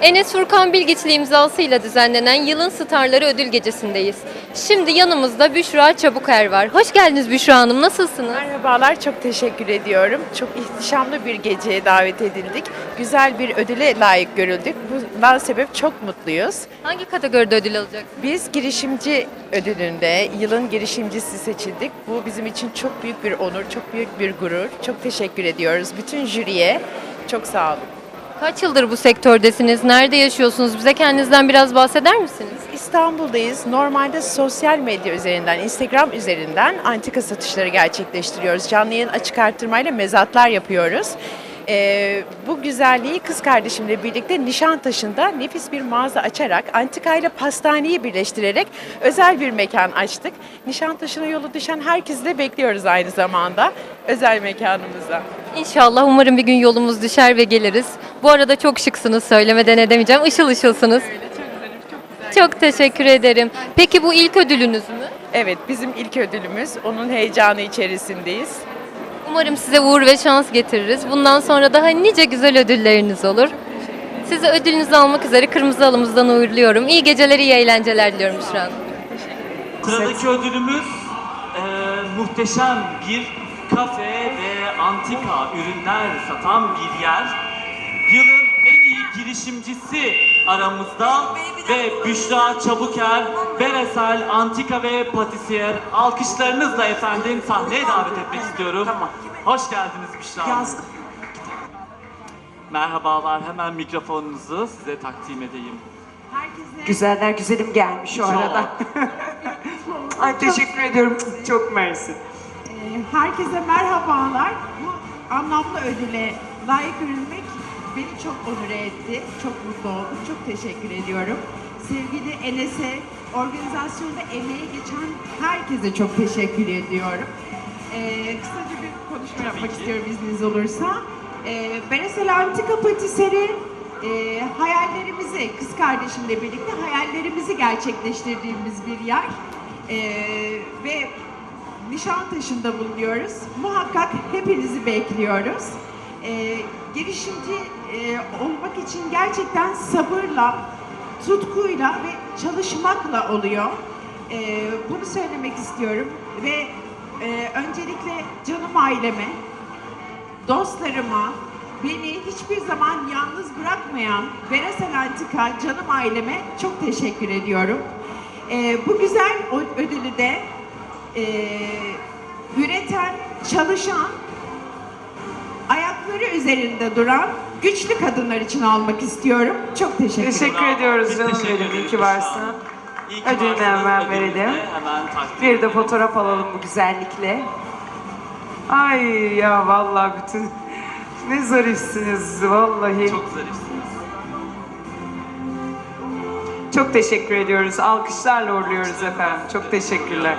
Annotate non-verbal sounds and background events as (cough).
Enes Furkan Bilgiçli imzasıyla düzenlenen Yılın Starları Ödül Gecesi'ndeyiz. Şimdi yanımızda Büşra Çabuker var. Hoş geldiniz Büşra Hanım, nasılsınız? Merhabalar, çok teşekkür ediyorum. Çok ihtişamlı bir geceye davet edildik. Güzel bir ödüle layık görüldük. Bundan sebep çok mutluyuz. Hangi kategoride ödül alacaksınız? Biz girişimci ödülünde yılın girişimcisi seçildik. Bu bizim için çok büyük bir onur, çok büyük bir gurur. Çok teşekkür ediyoruz bütün jüriye. Çok sağ olun. Kaç yıldır bu sektördesiniz? Nerede yaşıyorsunuz? Bize kendinizden biraz bahseder misiniz? İstanbul'dayız. Normalde sosyal medya üzerinden, Instagram üzerinden antika satışları gerçekleştiriyoruz. Canlı yayın açık arttırmayla mezatlar yapıyoruz. Ee, bu güzelliği kız kardeşimle birlikte Nişantaşı'nda nefis bir mağaza açarak antika ile pastaneyi birleştirerek özel bir mekan açtık. Nişantaşı'na yolu düşen herkesi de bekliyoruz aynı zamanda özel mekanımıza. İnşallah umarım bir gün yolumuz düşer ve geliriz. Bu arada çok şıksınız söylemeden edemeyeceğim. Işıl ışılsınız. Çok teşekkür ederim. Peki bu ilk ödülünüz mü? Evet bizim ilk ödülümüz. Onun heyecanı içerisindeyiz. Umarım size uğur ve şans getiririz. Bundan sonra daha nice güzel ödülleriniz olur. Sizi ödülünüzü almak üzere kırmızı alımızdan uğurluyorum. İyi geceler, iyi eğlenceler diliyorum Büşra Hanım. Sıradaki ödülümüz e, muhteşem bir kafe ve antika ürünler satan bir yer. Yılın en iyi girişimcisi aramızda ve Büşra Çabuker, Beresel Antika ve Patisiyer. Alkışlarınızla efendim sahneye davet etmek istiyorum. Hoş geldiniz Büşra. Merhabalar, hemen mikrofonunuzu size takdim edeyim. Güzeller güzelim gelmiş o arada. (laughs) Ay teşekkür ediyorum. Çok mersi. Herkese merhabalar. Bu anlamlı ödüle layık görülmek beni çok onur etti. Çok mutlu oldum. Çok teşekkür ediyorum. Sevgili Enes'e, organizasyonda emeği geçen herkese çok teşekkür ediyorum. Ee, kısaca bir konuşma yapmak istiyorum izniniz olursa. Ee, Beresel Antika Patisserie e, hayallerimizi, kız kardeşimle birlikte hayallerimizi gerçekleştirdiğimiz bir yer. Ee, ve Nişantaşı'nda bulunuyoruz. Muhakkak hepinizi bekliyoruz. Ee, girişimci e, olmak için gerçekten sabırla, tutkuyla ve çalışmakla oluyor. Ee, bunu söylemek istiyorum ve e, öncelikle canım aileme, dostlarıma, beni hiçbir zaman yalnız bırakmayan Veresel Antika canım aileme çok teşekkür ediyorum. Ee, bu güzel ödülü de e, üreten, çalışan, ayakları üzerinde duran güçlü kadınlar için almak istiyorum. Çok teşekkür ederim. Teşekkür ediyoruz Biz canım teşekkür benim. İyi ki varsın. İyi ki Ödülünü varsınız. hemen Ödülünü de verelim. Hemen takdim Bir de fotoğraf alalım bu güzellikle. Ay ya vallahi bütün ne zarifsiniz vallahi. Çok zarifsiniz. Çok teşekkür ediyoruz. Alkışlarla uğurluyoruz efendim. Çok teşekkürler.